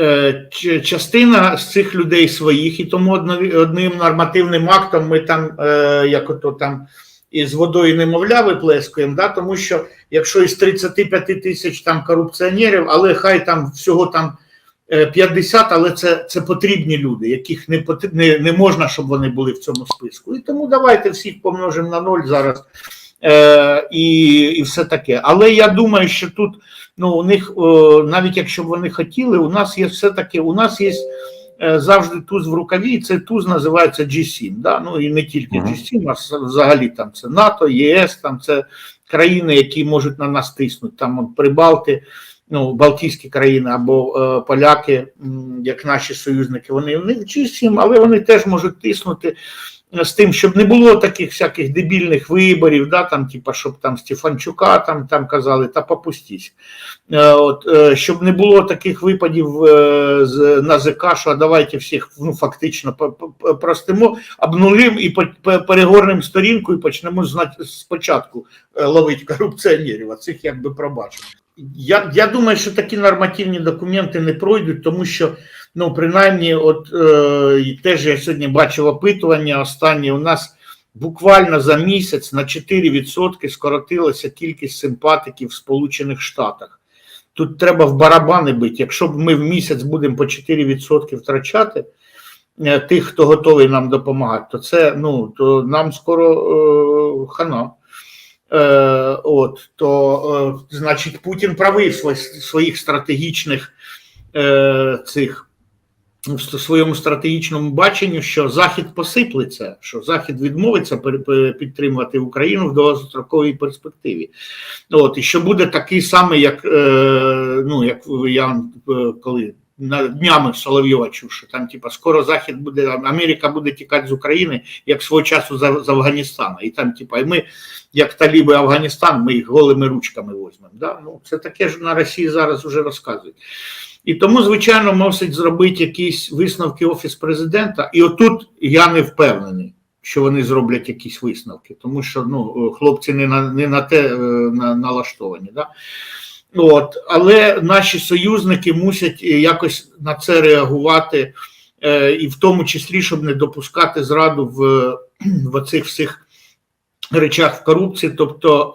Е, частина з цих людей своїх, і тому одним нормативним актом ми там, е, як ото там із водою немовля виплескуємо, да, тому що якщо із 35 тисяч там корупціонерів, але хай там всього там е, 50, але це, це потрібні люди, яких не, не, не можна, щоб вони були в цьому списку. І тому давайте всіх помножимо на ноль зараз. Е, і, і все таке. Але я думаю, що тут ну, у них, о, навіть якщо б вони хотіли, у нас є все-таки, у нас є е, завжди туз в рукаві, і цей туз називається G7. Да? Ну і не тільки G7, а взагалі там це НАТО, ЄС, там це країни, які можуть на нас тиснути. Там от, Прибалти, ну, Балтійські країни або е, поляки, як наші союзники, вони в них G7, але вони теж можуть тиснути з тим, щоб не було таких всяких дебільних виборів, да, там, типа, щоб там Стефанчука там, там казали, та попустіть. Е, От, е, щоб не було таких випадів е, з НАЗК, що давайте всіх ну, фактично простимо, обнулим і перегорнемо сторінку і почнемо спочатку е, ловити корупціонерів, а цих якби пробачимо. Я, я думаю, що такі нормативні документи не пройдуть, тому що ну, принаймні, от е, теж я сьогодні бачив опитування останнє. У нас буквально за місяць на 4% скоротилася кількість симпатиків в Сполучених Штатах. Тут треба в барабани бити. Якщо ми в місяць будемо по 4% втрачати е, тих, хто готовий нам допомагати, то це ну, то нам скоро е, хана. Е, от, то, е, значить, Путін правий в своїх стратегічних е, цих в своєму стратегічному баченню, що Захід посиплеться, що Захід відмовиться підтримувати Україну в довгостроковій перспективі. От, і що буде такий самий, як, ну, як я коли днями Соловйова чув, що там, типа, скоро Захід буде, Америка буде тікати з України, як свого часу з, Афганістана. І там, типа, і ми, як таліби Афганістан, ми їх голими ручками візьмемо. Да? Ну, це таке ж на Росії зараз вже розказують. І тому, звичайно, мусить зробити якісь висновки Офіс президента. І отут я не впевнений, що вони зроблять якісь висновки, тому що ну, хлопці не на, не на те е, на, налаштовані. Да? От, але наші союзники мусять якось на це реагувати, е, і в тому числі, щоб не допускати зраду в, в оцих всіх речах в корупції. Тобто,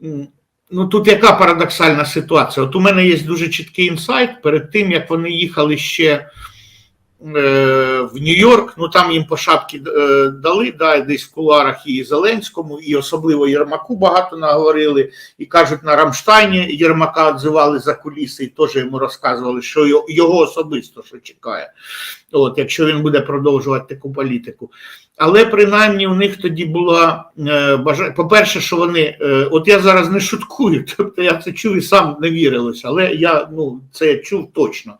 е, ну тут яка парадоксальна ситуація? От у мене є дуже чіткий інсайт перед тим, як вони їхали ще е, в Нью-Йорк, ну там їм по шапки е, дали, да, десь в куларах і Зеленському, і особливо Єрмаку багато наговорили, і кажуть, на Рамштайні Єрмака відзивали за куліси і теж йому розказували, що його- особисто що чекає, от, якщо він буде продовжувати таку політику. Але принаймні у них тоді була е, бажання. По-перше, що вони, е, от я зараз не шуткую, тобто я це чув і сам не вірилося, але я ну, це чув точно.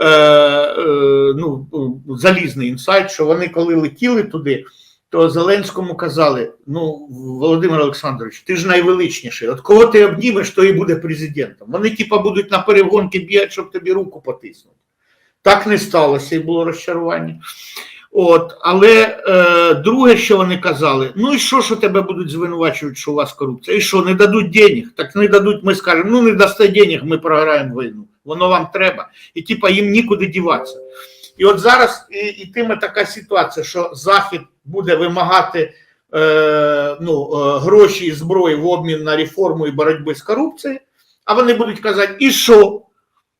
Е, е, ну, залізний інсайт, що вони коли летіли туди, то Зеленському казали: ну, Володимир Олександрович, ти ж найвеличніший. От кого ти обнімеш, то і буде президентом. Вони, типа, будуть на перегонки б'ять, щоб тобі руку потиснути. Так не сталося, і було розчарування. От, але е, друге, що вони казали: ну і що, що тебе будуть звинувачувати, що у вас корупція? І що, не дадуть денег? Так не дадуть, ми скажемо, ну не дасте денег, ми програємо війну. Воно вам треба. І типа їм нікуди діватися. І от зараз і, ітиме така ситуація, що Захід буде вимагати е, ну, е, гроші і зброї в обмін на реформу і боротьби з корупцією, а вони будуть казати, і що?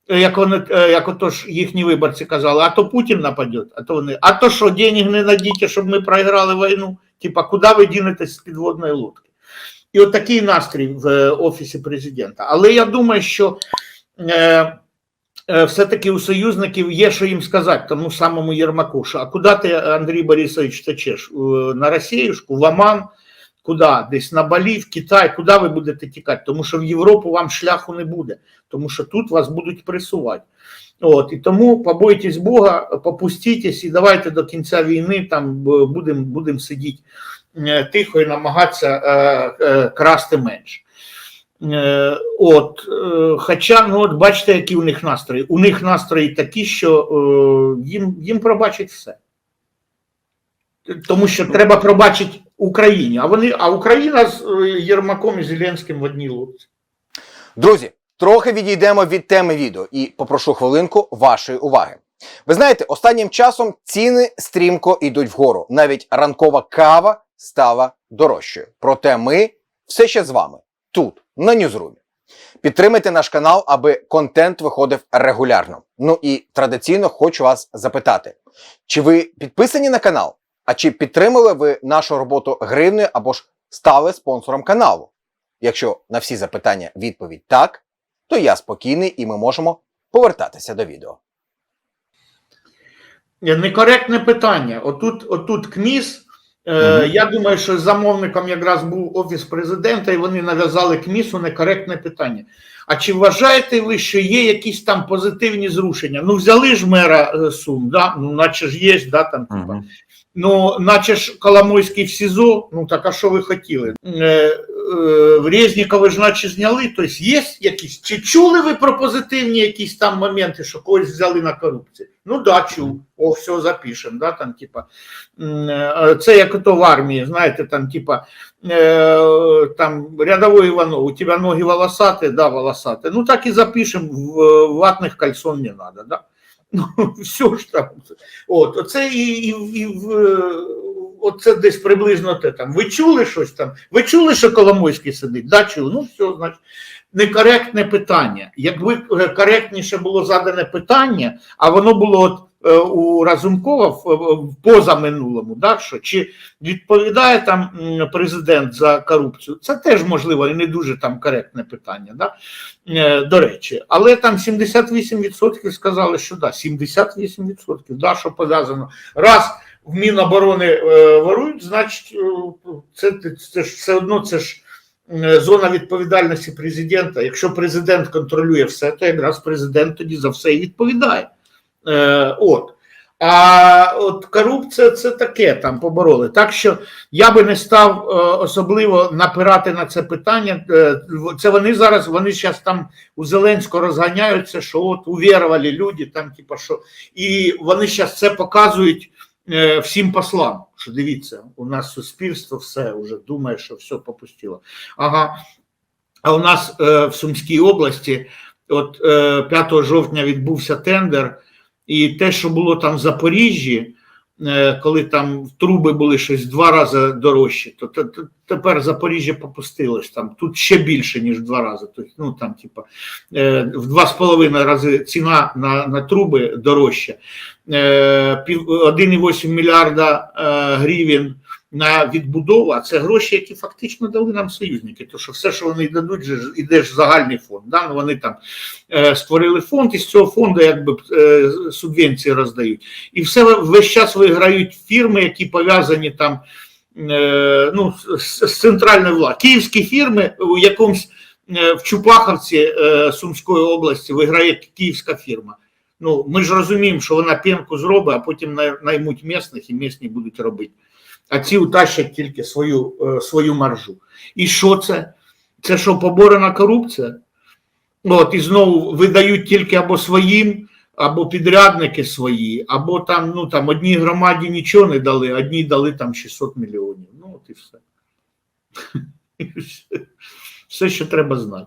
Е, Як вони, е, як ото ж їхні виборці казали, а то Путін нападе, а то вони, а то що, денег не надійте, щоб ми програли війну? Типа, куди ви дінетесь з підводної лодки? І от такий настрій в офісі президента. Але я думаю, що е, все-таки у союзників є що їм сказати, тому самому Єрмаку, що а куди ти, Андрій Борисович, течеш? Е, На Росіюшку, в Оман, куди? Десь на Балі, в Китай, куди ви будете тікати? Тому що в Європу вам шляху не буде, тому що тут вас будуть пресувати. От, і тому побойтесь Бога, попустітесь і давайте до кінця війни там будемо будем сидіти е, тихо і намагатися е, е, красти менше. Е, От, е, хоча, ну от бачите, які у них настрої. У них настрої такі, що е, їм, їм пробачать все. Тому що треба пробачити Україні, а вони, а Україна з Єрмаком і Зеленським в одній лодці. Друзі, трохи відійдемо від теми відео і попрошу хвилинку вашої уваги. Ви знаєте, останнім часом ціни стрімко йдуть вгору. Навіть ранкова кава стала дорожчою. Проте ми все ще з вами тут, на Ньюзрумі. Підтримайте наш канал, аби контент виходив регулярно. Ну і традиційно хочу вас запитати: чи ви підписані на канал? А чи підтримали ви нашу роботу гривнею або ж стали спонсором каналу? Якщо на всі запитання відповідь так, то я спокійний і ми можемо повертатися до відео. Некоректне питання. Отут, отут КМІС. Е, Я думаю, що замовником якраз був офіс президента, і вони нав'язали КМІСу некоректне питання. А чи вважаєте ви, що є якісь там позитивні зрушення? Ну, взяли ж мера е, Сум, да? ну, наче ж є, да, там, типа. Ну, наче ж Коломойський в СІЗО, ну так а що ви хотіли? Е, Резнікова ж наче зняли, тобто є якісь, чи чули ви про позитивні якісь там моменти, що когось взяли на корупцію? Ну да, чув, о, все запишемо, да, там, типа, е, це як ото в армії, знаєте, там, типа, е, там, рядовой Иванов, у тебя ноги волосатые, да, волосатые, ну так і запишемо, в, ватних кольцон не надо, да. Ну, все ж там. От, оце і, і, і в, е, оце десь приблизно те там. Ви чули щось там? Ви чули, що Коломойський сидить? Да, чули. Ну, все, значить, некоректне питання. Якби е, коректніше було задане питання, а воно було от е, у Разумкова в, позаминулому, да, що чи відповідає там президент за корупцію, це теж можливо і не дуже там коректне питання. Да? Е, До речі, але там 78% сказали, що да, 78%, да, що пов'язано. Раз в Міноборони е, ворують, значить, е, це, це ж все одно це ж е, зона відповідальності президента. Якщо президент контролює все, то якраз президент тоді за все і відповідає. От. А от корупція це таке там побороли. Так що я би не став особливо напирати на це питання. Це вони зараз, вони зараз там у Зеленського розганяються, що от увірували люди, там, типа, що, і вони зараз це показують всім послам. Що дивіться, у нас суспільство все вже думає, що все попустило. Ага. А у нас е, в Сумській області, от е, 5 жовтня відбувся тендер. І те, що було там в Запоріжжі, е, коли там труби були щось два рази дорожчі, то те- те- тепер Запоріжжя попустилось там. Тут ще більше, ніж два рази. Тобто, ну там, типа, е, в два з половиною рази ціна на, на труби дорожча. Е, пів- 1,8 мільярда е, гривень на відбудову, а це гроші, які фактично дали нам союзники. Тому що все, що вони дадуть, іде ж загальний фонд. Да? Ну, вони там е, створили фонд, і з цього фонду якби е, субвенції роздають. І все весь час виграють фірми, які пов'язані там е, ну, з, з центральною владою. Київські фірми у якомусь е, в Чупаховці е, Сумської області виграє київська фірма. Ну, ми ж розуміємо, що вона п'янку зробить, а потім наймуть місних і місні будуть робити. А ці утащать тільки свою, е, свою маржу. І що це? Це що поборена корупція? От, і знову видають тільки або своїм, або підрядники свої, або там, ну там одній громаді нічого не дали, одній дали там 600 мільйонів. Ну, от. І все. Все, що треба знати.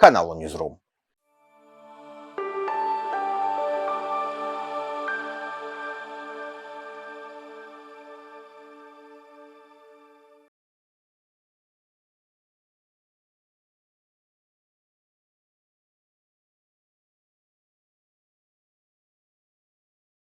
каналу Newsroom.